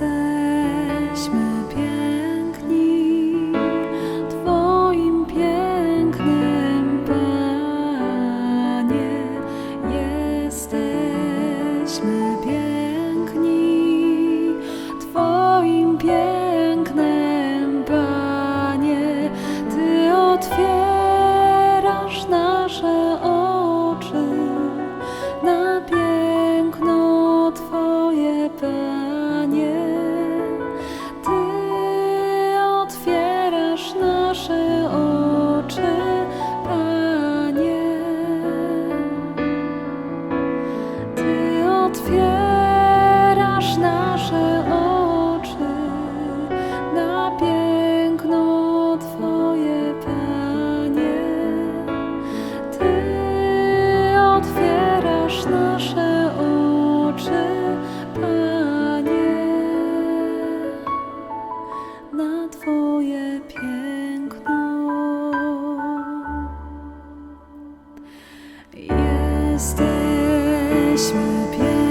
jesteśmy. na Twoje piękno. Jesteśmy piękni.